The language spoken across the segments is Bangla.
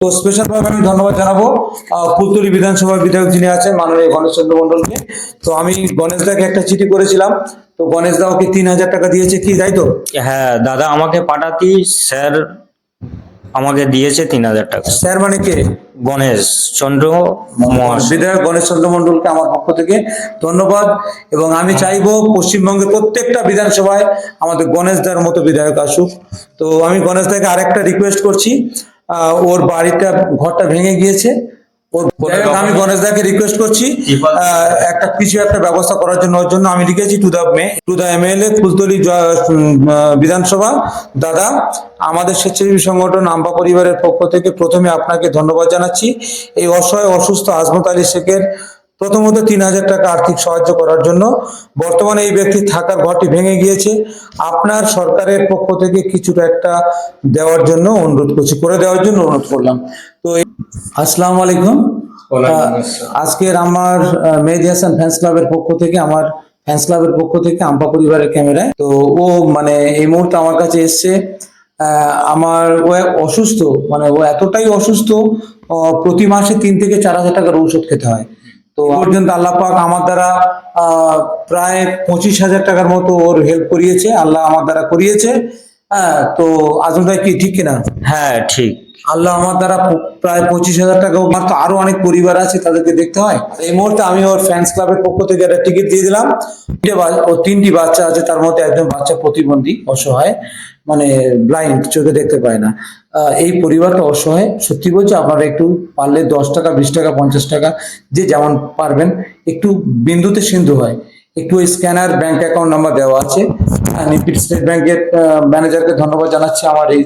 তো স্পেশাল ভাবে আমি ধন্যবাদ জানাব আহ, ফুলতলি বিধানসভার বিধায়ক যিনি আছেন মাননীয় গণেশ চন্দ্র মন্ডলকে তো আমি গণেশ দাকে একটা চিঠি করেছিলাম তো গণেশ দা ওকে তিন হাজার টাকা দিয়েছে কি তাই তো? হ্যাঁ দাদা আমাকে পাঠাতি স্যার আমাকে দিয়েছে তিন হাজার টাকা। স্যার মানে কে? গণেশ চন্দ্র বিধায়ক গণেশ চন্দ্র মন্ডলকে আমার পক্ষ থেকে ধন্যবাদ এবং আমি চাইব পশ্চিমবঙ্গের প্রত্যেকটা বিধানসভায় আমাদের গণেশ দার মতো বিধায়ক আসুক। তো আমি গণেশ দাকে আরেকটা রিকোয়েস্ট করছি ওর বাড়িটা ঘরটা ভেঙে গিয়েছে। আমি গণেশ দাকে রিকোয়েস্ট করছি। একটা কিছু একটা ব্যবস্থা করার জন্য ওর জন্য আমি লিখেছি to the May to the M L A Phultali বিধানসভা। দাদা আমাদের স্বেচ্ছাসেবী সংগঠন আম্বা পরিবারের পক্ষ থেকে প্রথমে আপনাকে ধন্যবাদ জানাচ্ছি। এই অসহায় অসুস্থ আজমত আলী শেখের প্রথমত তিন হাজার টাকা আর্থিক সাহায্য করার জন্য। বর্তমানে এই ব্যক্তির থাকার ঘরটি ভেঙে গিয়েছে। আপনার সরকারের পক্ষ থেকে কিছুটা একটা দেওয়ার জন্য অনুরোধ করছি করে দেওয়ার জন্য অনুরোধ করলাম। তো আসসালামু আলাইকুম। আজকের আমার মেহেদি হাসান ফ্যান্স ক্লাবের পক্ষ থেকে আমার ফ্যান্স ক্লাবের পক্ষ থেকে আম্পা পরিবারের ক্যামেরায় তো ও মানে এই মুহূর্তে আমার কাছে এসছে। আহ, আমার ও অসুস্থ মানে ও এতটাই অসুস্থ প্রতি মাসে তিন থেকে চার হাজার টাকার ঔষধ খেতে হয়। তো পর্যন্ত আল্লাহ পাক আমার দ্বারা প্রায় পঁচিশ হাজার টাকার মতো ওর হেল্প করিয়েছে আল্লাহ আমার দ্বারা করিয়েছে। হ্যাঁ তো আজম ভাই কি ঠিক কিনা? হ্যাঁ ঠিক। আল্লাহ আমার দ্বারা প্রায় পঁচিশ হাজার টাকা আমার তো আরও অনেক পরিবার আছে তাদেরকে দেখতে হয়। এই মুহূর্তে আমি ওর ফ্যান্স ক্লাবের পক্ষ থেকে একটা টিকিট দিয়ে দিলাম। ওর তিনটি বাচ্চা আছে, তার মধ্যে একজন বাচ্চা প্রতিবন্ধী অসহায় মানে ব্লাইন্ড চোখে দেখতে পায় না। এই পরিবারটা অসহায়, সত্যি বলছি, আপনারা একটু পারলে দশ টাকা, বিশ টাকা, পঞ্চাশ টাকা, যে যেমন পারবেন, একটু বিন্দুতে সিন্ধু হয়। একটু ওই স্ক্যানার ব্যাংক অ্যাকাউন্ট নাম্বার দেওয়া আছে। নিপিট স্টেট ব্যাংকের ম্যানেজারকে ধন্যবাদ জানাচ্ছি আমার এই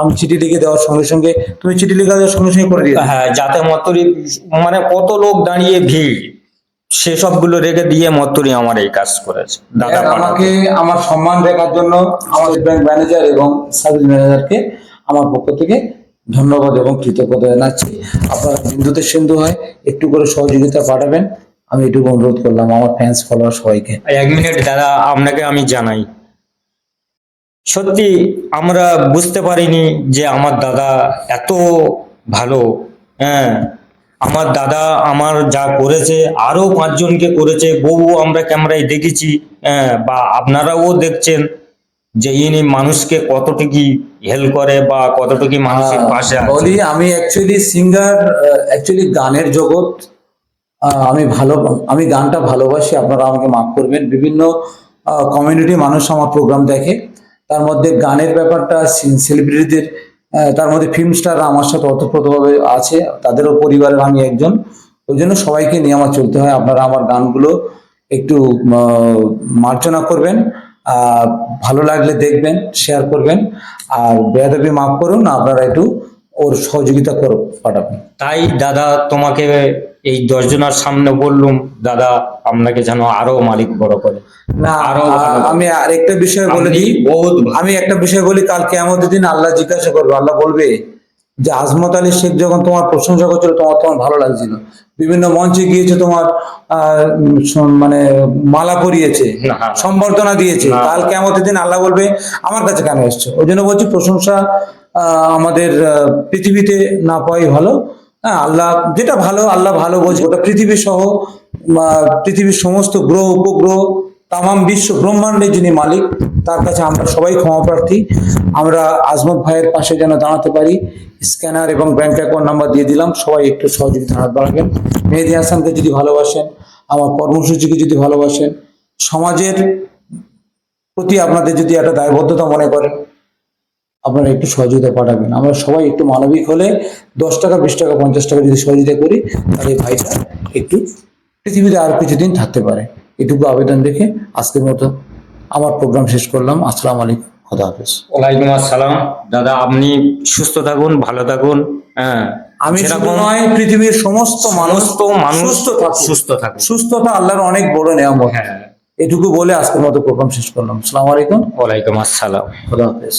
আমি চিঠি লিখে দেওয়ার সঙ্গে সঙ্গে তুমি চিঠি লিখে দেওয়ার সঙ্গে সঙ্গে করে দিয়ে হ্যাঁ যাতে মতরি মানে কত লোক দাঁড়িয়ে ভিড় সেসবগুলো রেখে দিয়ে মত্তরি আমার এই কাজ করেছে দাদা আমাকে আমার সম্মান দেখার জন্য আমাদের ব্যাংক ম্যানেজার এবং সার্ভিস ম্যানেজারকে আমার পক্ষ থেকে ধন্যবাদ এবং কৃতজ্ঞতা জানাচ্ছি। আপনারা বিন্দুতে সিন্ধু হয় একটু করে সহযোগিতা পাঠাবেন। আমি এটুকু অনুরোধ করলাম আমার ফ্যান্স ফলোয়ার সবাইকে। এক মিনিট দাদা আপনাকে আমি জানাই। সত্যি আমরা বুঝতে পারিনি যে আমার দাদা এত ভালো হ্যাঁ। আমার দাদা আমার যা করেছে আরও পাঁচজনকে করেছে বহু আমরা ক্যামেরায় দেখেছি হ্যাঁ বা আপনারাও দেখছেন যে ইনি মানুষকে কতটুকু হেল্প করে বা কতটুকু মানুষের পাশে আছে। বলি আমি অ্যাকচুয়ালি সিঙ্গার অ্যাকচুয়ালি গানের জগৎ আমি ভালো আমি গানটা ভালোবাসি আপনারা আমাকে মাফ করবেন। বিভিন্ন কমিউনিটি মানুষ আমার প্রোগ্রাম দেখে। তার মধ্যে গানের ব্যাপারটা সেলিব্রিটিদের তার মধ্যে ফিল্ম স্টার আমার সাথে অতপ্রতভাবে আছে, তাদেরও পরিবারের আমি একজন। ওই জন্য সবাইকে নিয়ে আমার চলতে হয়, আপনারা আমার গানগুলো একটু মার্জনা করবেন ভালো লাগলে দেখবেন শেয়ার করবেন, আর বেয়াদবি মাফ করুন, আপনারা একটু ওর সহযোগিতা করো, পাঠাবেন। তাই দাদা, তোমাকে এই দশজনার সামনে বললুম দাদা আপনাকে যেন আরও মালিক বড় করে। না আরও। আমি আরেকটা বিষয় বলে দিই। বহুত আমি একটা বিষয় বলি কালকে কেমতের দিন আল্লাহ জিজ্ঞাসা করবে আল্লাহ বলবে যে আজমত আলী শেখ যখন তোমার প্রশংসা করছিল তোমার তোমার ভালো লাগছিল। বিভিন্ন মঞ্চে গিয়েছে তোমার আহ, মানে মালা পরিয়েছে সম্বর্ধনা দিয়েছে। কাল কেমতের দিন আল্লাহ বলবে আমার কাছে কেন এসছে? ওই জন্য বলছি প্রশংসা আহ, আমাদের পৃথিবীতে না পাওয়াই ভালো। হ্যাঁ আল্লাহ যেটা ভালো, আল্লাহ ভালো বোঝে ওটা পৃথিবী সহ পৃথিবীর সমস্ত গ্রহ, উপগ্রহ, তামাম বিশ্ব ব্রহ্মাণ্ডের যিনি মালিক, তার কাছে আমরা সবাই ক্ষমা প্রার্থী। আমরা আজমত ভাইয়ের পাশে যেন দাঁড়াতে পারি, স্ক্যানার এবং ব্যাংক অ্যাকাউন্ট নাম্বার দিয়ে দিলাম। সবাই একটু সহযোগিতা হাত বাড়াবেন। মেহেদি হাসানকে যদি ভালোবাসেন, আমার কর্মসূচিকে যদি ভালোবাসেন, সমাজের প্রতি আপনাদের যদি একটা দায়বদ্ধতা মনে করেন আপনারা একটু সহযোগিতা পাঠাবেন। আমরা সবাই একটু মানবিক হলে দশ টাকা বিশ টাকা পঞ্চাশ টাকা যদি সহযোগিতা করি তাহলে এই ভাইটা একটু পৃথিবীতে আর কিছুদিন থাকতে পারে। এটুকু আবেদন রেখে আজকের মতো আমার প্রোগ্রাম শেষ করলাম। আসসালামু আলাইকুম। খোদা হাফেজ। ওয়ালাইকুম আসসালাম। দাদা আপনি সুস্থ থাকুন ভালো থাকুন হ্যাঁ। আমি নয় পৃথিবীর সমস্ত মানুষ সমস্ত মানুষ। সুস্থ থাকুন সুস্থতা আল্লাহর অনেক বড় নিয়ামত। হ্যাঁ। এটুকু বলে আজকের মতো প্রোগ্রাম শেষ করলাম। আসসালামু আলাইকুম। ওয়ালাইকুম আসসালাম। খোদা হাফেজ।